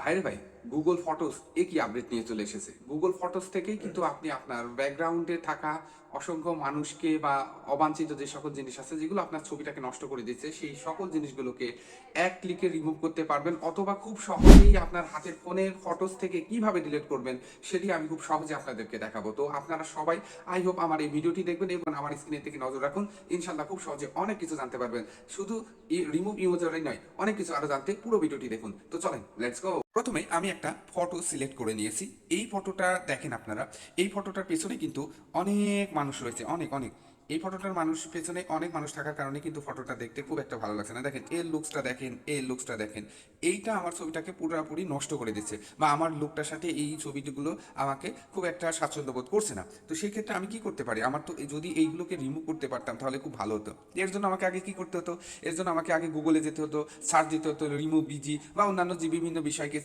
ভাইরে ভাই Google photos এ কি আপডেট নিয়ে চলে এসেছে? গুগল ফটোস থেকেই কিন্তু আপনি আপনার ব্যাকগ্রাউন্ডে থাকা অসংখ্য মানুষকে বা অবাঞ্ছিত যে সকল জিনিস আছে, যেগুলো আপনার ছবিটাকে নষ্ট করে দিচ্ছে সেই সকল জিনিসগুলোকে এক ক্লিকে রিমুভ করতে পারবেন অথবা খুব সহজেই আপনার হাতের ফোনের ফটোস থেকে কীভাবে ডিলিট করবেন, সেটি আমি খুব সহজে আপনাদেরকে দেখাবো। তো আপনারা সবাই আই হোপ আমার এই ভিডিওটি দেখবেন এবং আমার স্ক্রিনের থেকে নজর রাখুন। ইনশাল্লাহ খুব সহজে অনেক কিছু জানতে পারবেন। শুধু রিমুভ ইউজারই নয়, অনেক কিছু আরও জানতে পুরো ভিডিওটি দেখুন। তো চলেন লেটস গো প্রথমে আমি একটা ফটো সিলেক্ট করে নিয়েছি। এই ফটোটা দেখেন আপনারা, এই ফটোটার পেছনে কিন্তু অনেক মানুষ রয়েছে, অনেক অনেক। এই ফটোটার মানুষ, পেছনে অনেক মানুষ থাকার কারণে কিন্তু ফটোটা দেখতে খুব একটা ভালো লাগছে না। দেখেন, এর লুকসটা দেখেন, এর লুকসটা দেখেন। এইটা আমার ছবিটাকে পুরোপুরি নষ্ট করে দিচ্ছে বা আমার লুকটার সাথে এই ছবিগুলো আমাকে খুব একটা স্বাচ্ছন্দ্য বোধ করছে না। তো সেই ক্ষেত্রে আমি কি করতে পারি? আমার তো যদি এইগুলোকে রিমুভ করতে পারতাম তাহলে খুব ভালো হতো। এর জন্য আমাকে আগে কি করতে হতো? এর জন্য আমাকে আগে গুগলে যেতে হতো সার্চ দিতে হতো রিমুভ বিজি বা অন্যান্য যে বিভিন্ন বিষয়কে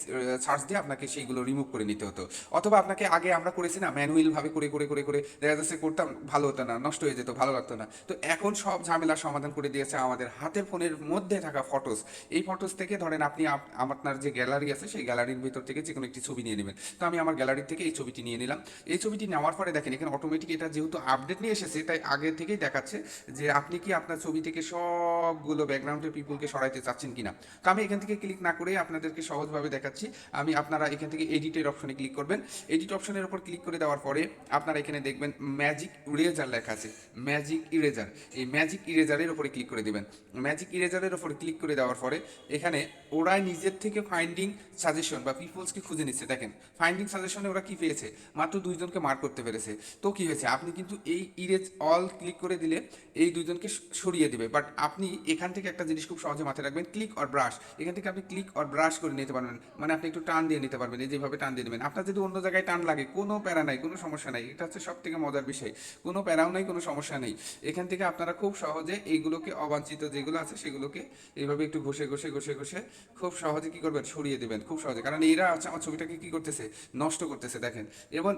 সার্চ দিয়ে আপনাকে সেইগুলো রিমুভ করে নিতে হতো। অথবা আপনাকে আগে আমরা করেছি না ম্যানুয়াল ভাবে করে করে করে করে। দেখা যাচ্ছে করতাম, ভালো হতো না, নষ্ট হয়ে যেত, ভালো লাগতো না। তো এখন সব ঝামেলার সমাধান করে দিয়েছে আমাদের হাতের ফোনের মধ্যে থাকা ফটোস এই ফটোস থেকে ধরেন আপনি আপনার যে গ্যালারি আছে, সেই গ্যালারির ভিতর থেকে যে কোনো একটি ছবি নিয়ে নেবেন। তো আমি আমার গ্যালারি থেকে এই ছবিটি নিয়ে নিলাম। এই ছবিটি নেওয়ার পরে দেখেন, এখানে অটোমেটিক এটা যেহেতু আপডেট নিয়ে এসেছে, তাই আগে থেকেই দেখাচ্ছে যে আপনি কি আপনার ছবি থেকে সবগুলো ব্যাকগ্রাউন্ডের পিপুলকে সরাইতে চাচ্ছেন কিনা। তো আমি এখান থেকে ক্লিক না করে আপনাদেরকে সহজভাবে দেখাচ্ছি। আমি আপনারা এখান থেকে এডিটের অপশনে ক্লিক করবেন। এডিট অপশনের উপর ক্লিক করে দেওয়ার পরে আপনারা এখানে দেখবেন ম্যাজিক ইরেজার লেখা আছে। ম্যাজিক ইরেজার এই ম্যাজিক ইরেজারের উপরে ক্লিক করে দিবেন। ম্যাজিক ইরেজারের উপরে ক্লিক করে দেওয়ার পরে এখানে ওরাই নিজের থেকে ফাইন্ডিং সাজেশন বা পিপলসকে খুঁজে নিচ্ছে। দেখেন ফাইন্ডিং সাজেশনে ওরা কি পেয়েছে? মাত্র দুইজনকে মার্ক করতে পেরেছে। তো কি হয়েছে? আপনি কিন্তু এই ইরেজ অল ক্লিক করে দিলে এই দুইজনকে সরিয়ে দিবে। বাট আপনি এখান থেকে একটা জিনিস খুব সহজে মাথায় রাখবেন ক্লিক অর ব্রাশ এখান থেকে আপনি ক্লিক অর ব্রাশ করে নিতে পারবেন। মানে আপনি একটু টান দিয়ে নিতে পারবেন এই যেভাবে টান দিয়ে নেবেন। আপনার যদি অন্য জায়গায় টান লাগে, কোনো প্যারা নাই, কোনো সমস্যা নাই, এটা হচ্ছে সব থেকে মজার বিষয়। কোনো প্যারাও নাই, কোনো সমস্যা নেই। এখান থেকে আপনারা খুব সহজে এইগুলোকে অবাঞ্ছিত যেগুলো আছে, সেগুলোকে এইভাবে একটু ঘষে ঘষে ঘষে ঘষে খুব সহজে কি করবেন? সরিয়ে দেবেন, খুব সহজে। কারণ এরা আছে আমার ছবিটাকে কি করতেছে? নষ্ট করতেছে, দেখেন। এবং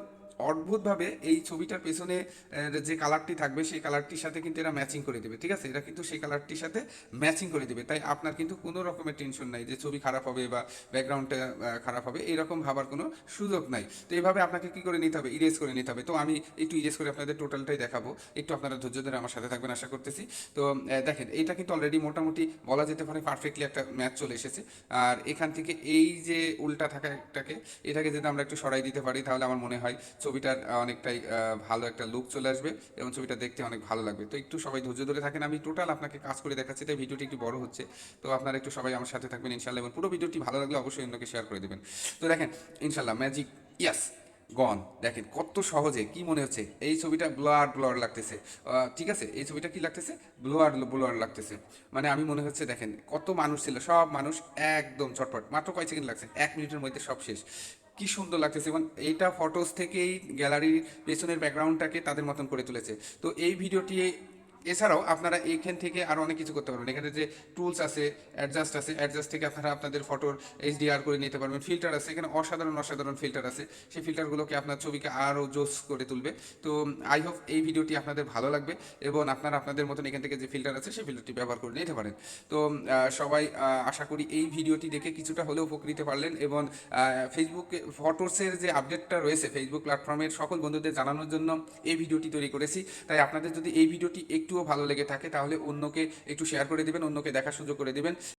অদ্ভুতভাবে এই ছবিটার পেছনে যে কালারটি থাকবে, সেই কালারটির সাথে কিন্তু এরা ম্যাচিং করে দেবে, ঠিক আছে? এরা কিন্তু সেই কালারটির সাথে ম্যাচিং করে দেবে। তাই আপনার কিন্তু কোনো রকমের টেনশন নাই যে ছবি খারাপ হবে বা ব্যাকগ্রাউন্ডটা খারাপ হবে, এরকম ভাবার কোনো সুযোগ নাই। তো এইভাবে আপনাকে কি করে নিতে হবে? ইরেজ করে নিতে হবে। তো আমি একটু ইরেজ করে আপনাদের টোটালটাই দেখাবো। একটু আপনারা ধৈর্য ধরে আমার সাথে থাকবেন, আশা করতেছি। তো দেখেন, এটা কিন্তু অলরেডি মোটামুটি বলা যেতে পারে পারফেক্টলি একটা ম্যাচ চলে এসেছে। আর এখান থেকে এই যে উল্টা থাকা একটাকে এটাকে যদি আমরা একটু সরাই দিতে পারি, তাহলে আমার মনে হয় ছবিটার অনেকটাই ভালো একটা লুক চলে আসবে এবং ছবিটা দেখতে অনেক ভালো লাগবে। তো একটু সবাই ধৈর্য ধরে থাকেন, আমি টোটাল আপনাকে কাজ করে দেখাচ্ছি, তাই ভিডিওটি একটু বড় হচ্ছে। তো আপনারা একটু সবাই আমার সাথে থাকবেন ইনশাল্লাহ এবং পুরো ভিডিওটি ভালো লাগলে অবশ্যই অন্যকে শেয়ার করে দেবেন। তো দেখেন ইনশাল্লাহ ম্যাজিক ইয়াস গন দেখেন কত সহজে, কি মনে হচ্ছে? এই ছবিটা ব্লার ব্লার লাগতেছে। ঠিক আছে, এই ছবিটা কি লাগতেছে? ব্লোয়ার ব্লোয়ার লাগতেছে। মানে আমি মনে হচ্ছে, দেখেন কত মানুষ ছিল, সব মানুষ একদম চটপট মাত্র কয় সেকেন্ড লাগছে, এক মিনিটের মধ্যে সব শেষ। কি সুন্দর লাগতেছে। এবং এইটা ফটোস থেকেই গ্যালারির পেছনের ব্যাকগ্রাউন্ডটাকে তাদের মতন করে তুলেছে। তো এই ভিডিওটি এছাড়াও আপনারা এইখান থেকে আরও অনেক কিছু করতে পারবেন। এখানে যে টুলস আছে অ্যাডজাস্ট আছে অ্যাডজাস্ট থেকে আপনারা আপনাদের ফটোর এইচডিআর করে নিতে পারবেন। ফিল্টার আছে, এখানে অসাধারণ অসাধারণ ফিল্টার আছে। সেই ফিল্টারগুলোকে আপনার ছবিকে আরও জোস করে তুলবে। তো আই হোপ এই ভিডিওটি আপনাদের ভালো লাগবে এবং আপনারা আপনাদের মতন এখান থেকে যে ফিল্টার আছে, সেই ফিল্টারটি ব্যবহার করে নিতে পারেন। তো সবাই আশা করি এই ভিডিওটি দেখে কিছুটা হলেও উপকৃত পারলেন এবং ফেসবুকে ফটোসের যে আপডেটটা রয়েছে ফেসবুক প্ল্যাটফর্মের সকল বন্ধুদের জানানোর জন্য এই ভিডিওটি তৈরি করেছি। তাই আপনাদের যদি এই ভিডিওটি একটুও ভালো লেগে থাকে, তাহলে অন্যকে একটু শেয়ার করে দেবেন, অন্যকে দেখার সুযোগ করে দিবেন।